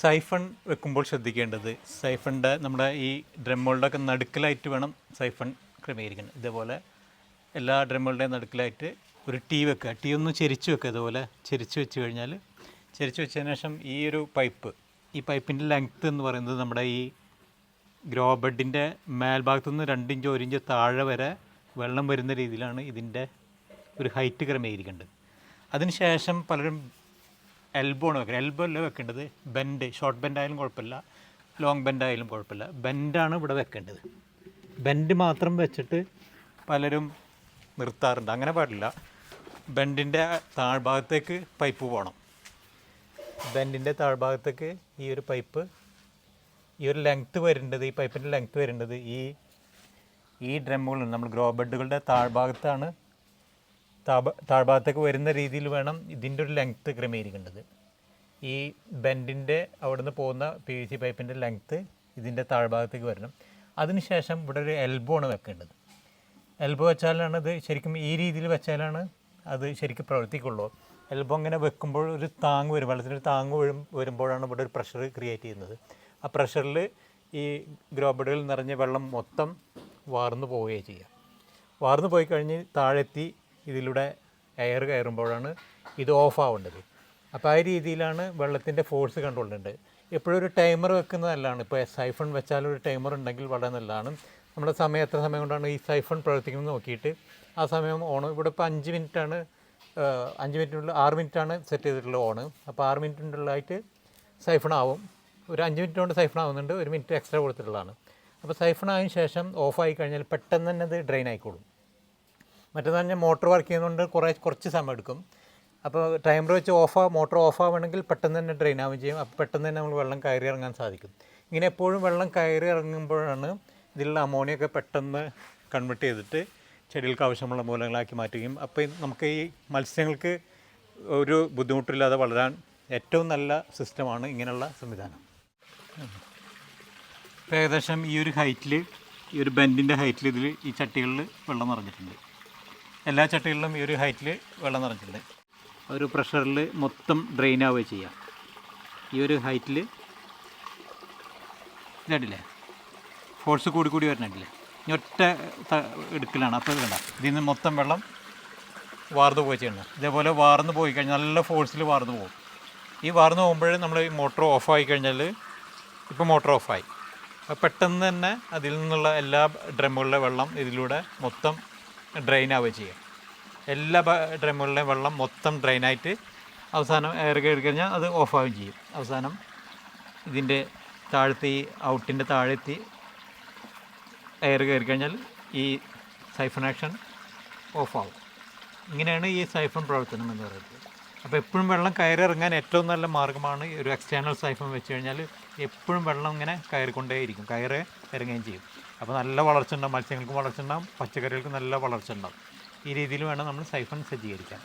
Siphon വെക്കുമ്പോൾ ശ്രദ്ധിക്കേണ്ടത് സൈഫണിന്റെ നമ്മുടെ ഈ ഡ്രമ്മുകളുടെ ഒക്കെ നടുക്കിലായിട്ട് വേണം സൈഫൺ ക്രമീകരിക്കണം ഇതേപോലെ എല്ലാ ഡ്രമ്മുകളുടെയും നടുക്കിലായിട്ട് ഒരു ടീ വെക്കുക. ടീ ഒന്ന് ചെരിച്ച് വെക്കുക ഇതുപോലെ. ചെരിച്ച് വെച്ച് കഴിഞ്ഞാൽ ചെരിച്ച് വെച്ചതിന് ശേഷം ഈ ഒരു പൈപ്പ് ഈ പൈപ്പിന്റെ ലെങ്ത്ത് എന്ന് പറയുന്നത് നമ്മുടെ ഈ ഗ്രോ ബെഡിന്റെ മേൽഭാഗത്തു നിന്ന് രണ്ടിഞ്ച് ഒരു ഇഞ്ച് താഴെ വരെ വെള്ളം വരുന്ന രീതിയിലാണ് ഇതിന്റെ ഒരു ഹൈറ്റ് ക്രമീകരിക്കേണ്ടത്. അതിനുശേഷം പലരും എൽബോ ആണ് വെക്കുന്നത് എൽബോ വെക്കേണ്ടത്? ബെൻഡ് ഷോർട്ട് ബെൻഡ് ആയാലും കുഴപ്പമില്ല. ലോങ് ബെൻഡ് ആയാലും കുഴപ്പമില്ല. ബെൻഡാണ് ഇവിടെ വെക്കേണ്ടത്. ബെൻഡ് മാത്രം വെച്ചിട്ട് പലരും നിർത്താറുണ്ട്. അങ്ങനെ പാടില്ല. ബെൻഡിന്റെ താഴ്ഭാഗത്തേക്ക് പൈപ്പ് പോകണം ബെൻഡിന്റെ താഴ്ഭാഗത്തേക്ക് ഈ ഒരു പൈപ്പ് ഈ ഒരു ലെങ്ത്ത് വരേണ്ടത് ഈ പൈപ്പിന്റെ ലെങ്ത്ത് വരേണ്ടത് ഈ ഈ ഡ്രമ്മുകളിൽ നമ്മൾ ഗ്രോ ബെഡുകളുടെ താഴ്ഭാഗത്താണ് താഴ്ഭാഗത്തേക്ക് വരുന്ന രീതിയിൽ വേണം ഇതിന്റെ ഒരു ലെങ്ത്ത് ക്രമീകരിക്കേണ്ടത്. ഈ ബെൻഡിന്റെ അവിടെ നിന്ന് പോകുന്ന പി വി സി പൈപ്പിന്റെ ലെങ്ത്ത് ഇതിന്റെ താഴ്ഭാഗത്തേക്ക് വരണം. അതിനുശേഷം ഇവിടെ ഒരു എൽബോ ആണ് വെക്കേണ്ടത്. എൽബോ വെച്ചാലാണ് ഇത് ശരിക്കും ഈ രീതിയിൽ വെച്ചാലാണ് അത് ശരിക്കും പ്രവർത്തിക്കുള്ളൂ. എൽബോ അങ്ങനെ വെക്കുമ്പോൾ ഒരു താങ് വരും. വെള്ളത്തിന് ഒരു താങ്ങ് വരും വരുമ്പോഴാണ് ഇവിടെ ഒരു പ്രഷർ ക്രിയേറ്റ് ചെയ്യുന്നത്. ആ പ്രഷറിൽ ഈ ഗ്രോബഡുകളിൽ നിറഞ്ഞ വെള്ളം മൊത്തം വാർന്നു പോവുകയും ചെയ്യുക. വാർന്നു പോയി കഴിഞ്ഞ് താഴെത്തി ഇതിലൂടെ എയർ കയറുമ്പോഴാണ് ഇത് ഓഫ് ആവേണ്ടത്. അപ്പോൾ ആ രീതിയിലാണ് വെള്ളത്തിന്റെ ഫോഴ്സ് കൺട്രോൾ എപ്പോഴും ഒരു ടൈമർ വെക്കുന്നത് നല്ലതാണ്. ഇപ്പോൾ സൈഫൺ വെച്ചാൽ ഒരു ടൈമർ ഉണ്ടെങ്കിൽ വളരെ നല്ലതാണ്. നമ്മുടെ സമയം എത്ര സമയം കൊണ്ടാണ് ഈ സൈഫൺ പ്രവർത്തിക്കുന്നത് നോക്കിയിട്ട് ആ സമയം ഓൺ ഇവിടെ ഇപ്പോൾ അഞ്ച് മിനിറ്റാണ് അഞ്ച് മിനിറ്റിനുള്ളിൽ ആറ് മിനിറ്റാണ് സെറ്റ് ചെയ്തിട്ടുള്ള ഓണ് അപ്പോൾ ആറ് മിനിറ്റിനുള്ളിലായിട്ട് സൈഫൺ ആവും. ഒരു അഞ്ച് മിനിറ്റ് കൊണ്ട് സൈഫൺ ആവുന്നുണ്ട്. ഒരു മിനിറ്റ് എക്സ്ട്രാ കൊടുത്തിട്ടുള്ളതാണ്. അപ്പോൾ സൈഫൺ ആയതിനു ശേഷം ഓഫ് ആയി കഴിഞ്ഞാൽ പെട്ടെന്ന് തന്നെ അത് ഡ്രെയിൻ ആയിക്കോളും. മറ്റേത് പറഞ്ഞാൽ മോട്ടോർ വർക്ക് ചെയ്യുന്നതുകൊണ്ട് കുറേ കുറച്ച് സമയം എടുക്കും. അപ്പോൾ timer which of motor of പെട്ടെന്ന് തന്നെ ഡ്രെയിൻ ആവുകയും ചെയ്യും. അപ്പോൾ പെട്ടെന്ന് തന്നെ നമ്മൾ വെള്ളം കയറി ഇറങ്ങാൻ സാധിക്കും. ഇങ്ങനെ എപ്പോഴും വെള്ളം കയറി ഇറങ്ങുമ്പോഴാണ് ഇതിലുള്ള അമോണിയൊക്കെ പെട്ടെന്ന് കൺവെർട്ട് ചെയ്തിട്ട് ചെടികൾക്ക് ആവശ്യമുള്ള മൂലങ്ങളാക്കി മാറ്റുകയും. അപ്പോൾ നമുക്ക് ഈ മത്സ്യങ്ങൾക്ക് ഒരു ബുദ്ധിമുട്ടില്ലാതെ വളരാൻ ഏറ്റവും നല്ല സിസ്റ്റമാണ് ഇങ്ങനെയുള്ള സംവിധാനം. ഏകദേശം ഈ ഒരു ഹൈറ്റിൽ ഈ ഒരു ബെൻഡിന്റെ ഹൈറ്റിൽ ഇതിൽ ഈ ചട്ടികളിൽ വെള്ളം നിറഞ്ഞിട്ടുണ്ട്. എല്ലാ ചട്ടികളിലും ഈ ഒരു ഹൈറ്റിൽ വെള്ളം നിറഞ്ഞിട്ടുണ്ട് ഒരു പ്രഷറിൽ മൊത്തം ഡ്രെയിൻ ആവുകയും ചെയ്യാം. ഈ ഒരു ഹൈറ്റിൽ ഇതായിട്ടില്ലേ? ഫോഴ്സ് കൂടി കൂടി വരുന്നുണ്ടല്ലേ ഒറ്റ എടുക്കലാണ്. അപ്പോൾ ഇത് കണ്ട ഇതിൽ നിന്ന് മൊത്തം വെള്ളം വാർന്നു പോയി ചെയ്യുന്നത് ഇതേപോലെ വാർന്നു പോയി കഴിഞ്ഞാൽ നല്ല ഫോഴ്സിൽ വാർന്നു പോകും. ഈ വാർന്നു പോകുമ്പോഴേ നമ്മൾ ഈ മോട്ടർ ഓഫായി കഴിഞ്ഞാൽ ഇപ്പോൾ മോട്ടർ ഓഫായി അപ്പോൾ പെട്ടെന്ന് തന്നെ അതിൽ നിന്നുള്ള എല്ലാ ഡ്രമ്മുകളിലെ വെള്ളം ഇതിലൂടെ മൊത്തം ഡ്രെയിൻ ആവുകയും ചെയ്യും. എല്ലാ ഡ്രമ്മുകളിലെയും വെള്ളം മൊത്തം ഡ്രെയിനായിട്ട് അവസാനം കയറി കഴിഞ്ഞാൽ അത് ഓഫാവുകയും ചെയ്യും. അവസാനം ഇതിന്റെ താഴത്തെ ഈ ഔട്ടിന്റെ താഴെത്തി എയർ കയറി കഴിഞ്ഞാൽ ഈ സൈഫൺ ആക്ഷൻ ഓഫാവും ഇങ്ങനെയാണ് ഈ സൈഫൺ പ്രവർത്തനം എന്ന് പറയുന്നത്. അപ്പോൾ എപ്പോഴും വെള്ളം കയറി ഇറങ്ങാൻ ഏറ്റവും നല്ല മാർഗമാണ് ഒരു എക്സ്റ്റേണൽ സൈഫൺ വെച്ച് കഴിഞ്ഞാൽ എപ്പോഴും വെള്ളം ഇങ്ങനെ കയറിക്കൊണ്ടേയിരിക്കും കയറി ഇറങ്ങുകയും ചെയ്യും. അപ്പോൾ നല്ല വളർച്ച ഉണ്ടാവും മത്സ്യങ്ങൾക്കും വളർച്ച ഉണ്ടാവും പച്ചക്കറികൾക്കും നല്ല വളർച്ച ഉണ്ടാവും. ഈ രീതിയിൽ വേണം നമ്മൾ സൈഫൺ സജ്ജീകരിക്കാൻ.